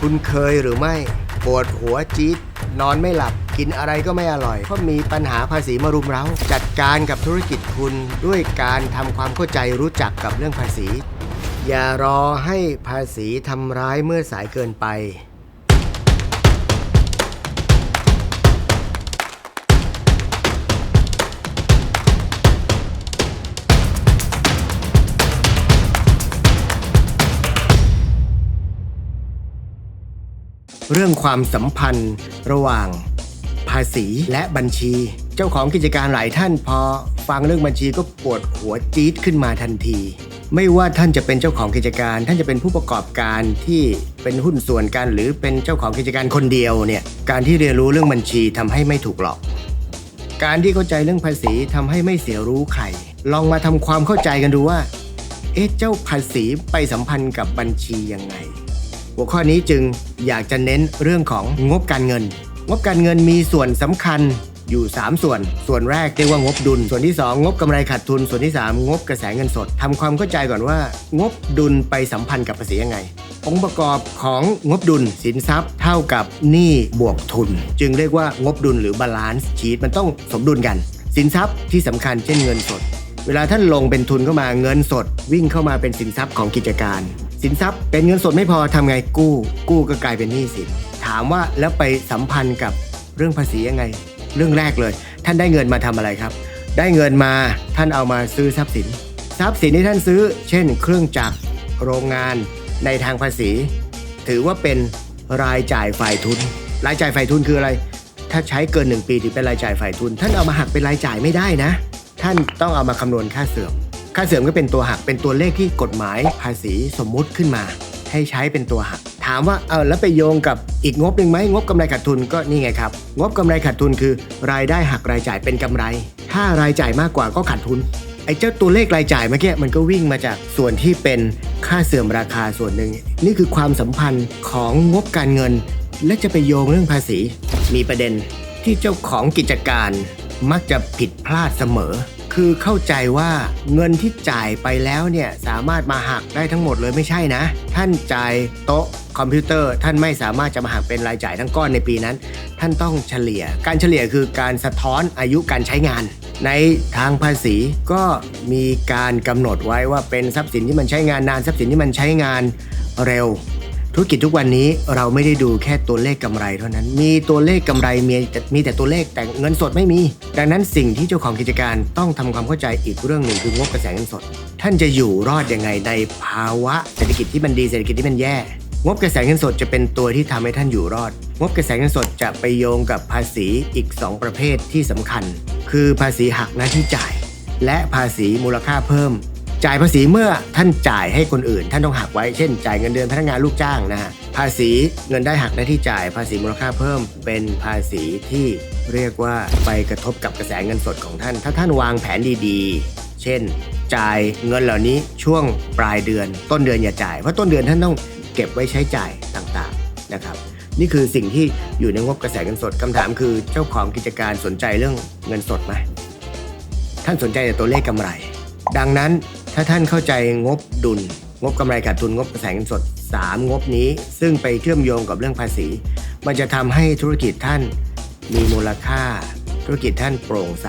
คุณเคยหรือไม่ปวดหัวจี๊ดนอนไม่หลับ กินอะไรก็ไม่อร่อย เพราะมีปัญหาภาษีมารุมเร้า จัดการกับธุรกิจคุณด้วยการทำความเข้าใจรู้จักกับเรื่องภาษี อย่ารอให้ภาษีทำร้ายเมื่อสายเกินไป เรื่องความสัมพันธ์ระหว่างภาษีและบัญชี เจ้าของกิจการหลายท่านพอฟังเรื่องบัญชีก็ปวดหัวจี๊ดขึ้นมาทันที ไม่ว่าท่านจะเป็นเจ้าของกิจการ ท่านจะเป็นผู้ประกอบการที่เป็นหุ้นส่วนกัน หรือเป็นเจ้าของกิจการคนเดียวเนี่ยการที่เรียนรู้เรื่องบัญชีทำให้ไม่ถูกหลอก การที่เข้าใจเรื่องภาษีทำให้ไม่เสียรู้ใครลองมาทำความเข้าใจกันดูว่า เอ๊ะเจ้าภาษีไปสัมพันธ์กับบัญชียังไง หัวข้อนี้จึงอยากจะเน้นเรื่องของงบการเงิน งบการเงินมีส่วนสำคัญอยู่ 3 ส่วน ส่วนแรกเรียกว่างบดุล ส่วนที่ 2 งบกำไรขาดทุน ส่วนที่ 3 งบกระแสเงินสดทำความเข้าใจก่อนว่า งบดุลไปสัมพันธ์กับภาษียังไง องค์ประกอบของงบดุลสินทรัพย์ เท่ากับหนี้บวกทุน จึงเรียกว่างบดุลหรือบาลานซ์ชีตมันต้องสมดุลกัน สินทรัพย์ที่สำคัญเช่นเงินสด เวลาท่านลงเป็นทุนเข้ามาเงินสด วิ่งเข้ามาเป็นสินทรัพย์ของกิจการ สินทรัพย์เป็นเงินสดไม่พอทำไงกู้ กู้ก็กลายเป็นหนี้สินถามว่าแล้วไปสัมพันธ์กับเรื่องภาษียังไง เรื่องแรกเลย ท่านได้เงินมาทำอะไรครับ ได้เงินมาท่านเอามาซื้อทรัพย์สิน ทรัพย์สินที่ท่านซื้อ เช่น เครื่องจักรโรงงานในทางภาษี ถือว่าเป็นรายจ่ายฝ่ายทุน รายจ่ายฝ่ายทุนคืออะไร ถ้าใช้เกิน 1 ปีถือเป็นรายจ่ายฝ่ายทุน ท่านเอามาหักเป็นรายจ่ายไม่ได้นะ ท่านต้องเอามาคำนวณค่าเสื่อม ค่าเสื่อมก็เป็นตัวหักเป็นตัวเลขที่กฎหมายภาษีสมมุติขึ้นมา ให้ใช้เป็นตัวหัก ถามว่าเอาแล้วไปโยงกับอีกงบหนึ่งไหมงบกำไรขาดทุนก็นี่ไงครับ งบกำไรขาดทุนคือ รายได้หักรายจ่ายเป็นกำไร ถ้ารายจ่ายมากกว่าก็ขาดทุนไอ้เจ้าตัวเลขรายจ่ายเมื่อกี้มันก็วิ่งมาจากส่วนที่เป็นค่าเสื่อมราคาส่วนหนึ่งนี่คือความสัมพันธ์ของงบการเงิน และจะไปโยงเรื่องภาษี มีประเด็นที่เจ้าของกิจการมักจะผิดพลาดเสมอ คือเข้าใจว่าเงินที่จ่ายไปแล้วเนี่ยสามารถมาหักได้ทั้งหมดเลยไม่ใช่นะ ท่านจ่ายโต๊ะคอมพิวเตอร์ท่านไม่สามารถจะมาหักเป็นรายจ่ายทั้งก้อนในปีนั้น ท่านต้องเฉลี่ย การเฉลี่ยคือการสะท้อนอายุการใช้งาน ในทางภาษีก็มีการกำหนดไว้ว่าเป็นทรัพย์สินที่มันใช้งานนานทรัพย์สินที่มันใช้งานเร็ว ธุรกิจทุกวันนี้เราไม่ได้ดูแค่ตัวเลขกำไรเท่านั้น มีตัวเลขกำไรมีแต่มีแต่ตัวเลขแต่เงินสดไม่มี ดังนั้นสิ่งที่เจ้าของกิจการต้องทำความเข้าใจอีกเรื่องหนึ่งคืองบกระแสเงินสด ท่านจะอยู่รอดยังไงในภาวะเศรษฐกิจที่มันดีเศรษฐกิจที่มันแย่ งบกระแสเงินสดจะเป็นตัวที่ทำให้ท่านอยู่รอด งบกระแสเงินสดจะไปโยงกับภาษีอีก 2 ประเภทที่สำคัญ คือภาษีหักหน้าที่จ่าย และภาษีมูลค่าเพิ่ม จ่ายภาษีเมื่อท่านจ่ายให้คนอื่น ท่านต้องหักไว้ เช่น จ่ายเงินเดือนพนักงานลูกจ้างนะฮะภาษีเงินได้หักหน้ที่จ่ายภาษีมูลค่าเพิ่ม เป็นภาษีที่เรียกว่าไปกระทบกับกระแสเงินสดของท่าน ถ้าท่านวางแผนดีๆ เช่น จ่ายเงินเหล่านี้ช่วงปลายเดือน ต้นเดือนอย่าจ่ายเพราะต้นเดือนท่านต้องเก็บไว้ใช้จ่ายต่างๆนะครับนี่คือสิ่งที่อยู่ในงบกระแสเงินสดคำถามคือเจ้าของกิจการสนใจเรื่องเงินสดไหมท่านสนใจแต่ตัวเลขกำไร ดังนั้น ถ้าท่านเข้าใจงบดุล งบกำไรขาดทุนงบกระแสเงินสด 3 งบนี้ ซึ่งไปเชื่อมโยงกับเรื่องภาษี มันจะทำให้ธุรกิจท่านมีมูลค่า ธุรกิจท่านโปร่งใส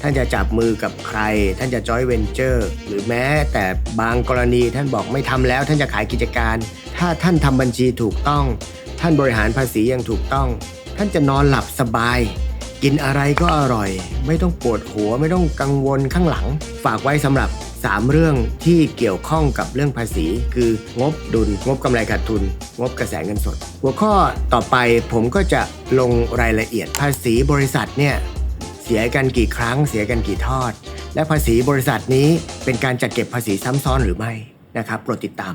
ท่านจะจับมือกับใคร ท่านจะจอยเวนเจอร์ หรือแม้แต่บางกรณีท่านบอกไม่ทำแล้ว ท่านจะขายกิจการ ถ้าท่านทำบัญชีถูกต้อง ท่านบริหารภาษีอย่างถูกต้อง ท่านจะนอนหลับสบายกินอะไรก็อร่อย ไม่ต้องปวดหัวไม่ต้องกังวลข้างหลัง ฝากไว้สำหรับ 3 เรื่องที่เกี่ยวข้องกับเรื่องภาษี คืองบดุล งบกำไรขาดทุน งบกระแสเงินสด หัวข้อต่อไปผมก็จะลงรายละเอียดภาษีบริษัทเนี่ยเสียกันกี่ครั้งเสียกันกี่ทอด และภาษีบริษัทนี้เป็นการจัดเก็บภาษีซ้ำซ้อนหรือไม่นะครับโปรดติดตาม